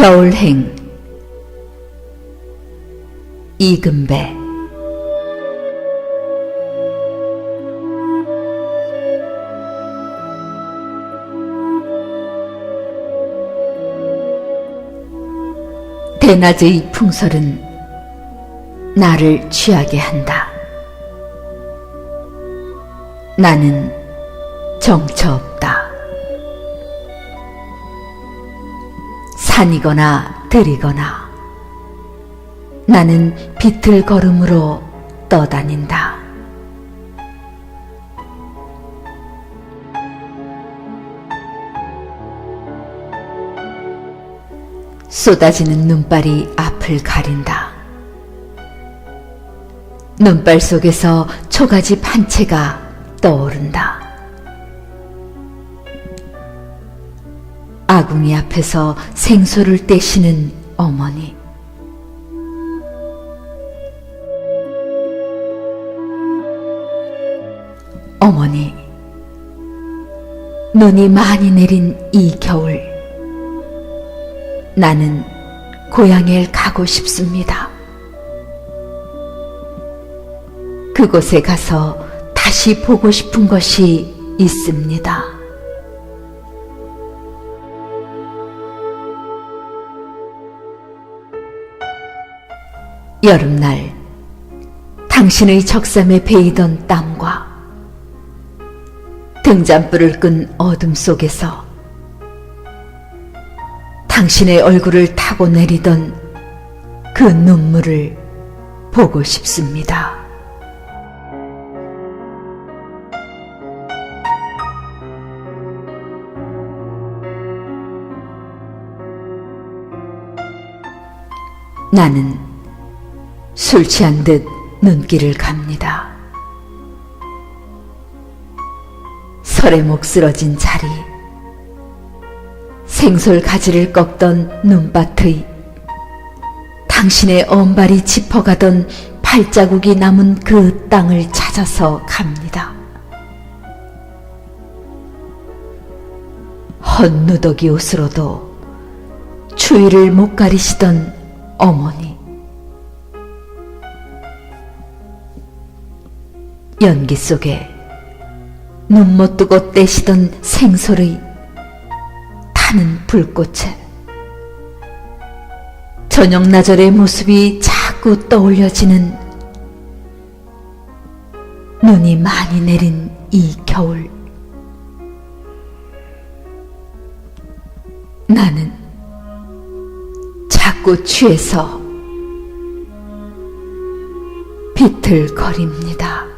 겨울행 이금배 대낮의 풍설은 나를 취하게 한다. 나는 정처 없다. 산이거나 들이거나 나는 비틀 걸음으로 떠다닌다. 쏟아지는 눈발이 앞을 가린다. 눈발 속에서 초가지 판체가 떠오른다. 아궁이 앞에서 생소를 떼시는 어머니. 어머니, 눈이 많이 내린 이 겨울, 나는 고향에 가고 싶습니다. 그곳에 가서 다시 보고 싶은 것이 있습니다. 여름날 당신의 적삼에 베이던 땀과 등잔불을 끈 어둠 속에서 당신의 얼굴을 타고 내리던 그 눈물을 보고 싶습니다. 나는 술 취한 듯 눈길을 갑니다. 설에 목 쓰러진 자리, 생솔 가지를 꺾던 눈밭의 당신의 엄발이 짚어가던 발자국이 남은 그 땅을 찾아서 갑니다. 헛누더기 옷으로도 추위를 못 가리시던 어머니. 연기 속에 눈 못 뜨고 떼시던 생솔의 타는 불꽃에 저녁 나절의 모습이 자꾸 떠올려지는 눈이 많이 내린 이 겨울. 나는 자꾸 취해서 비틀거립니다.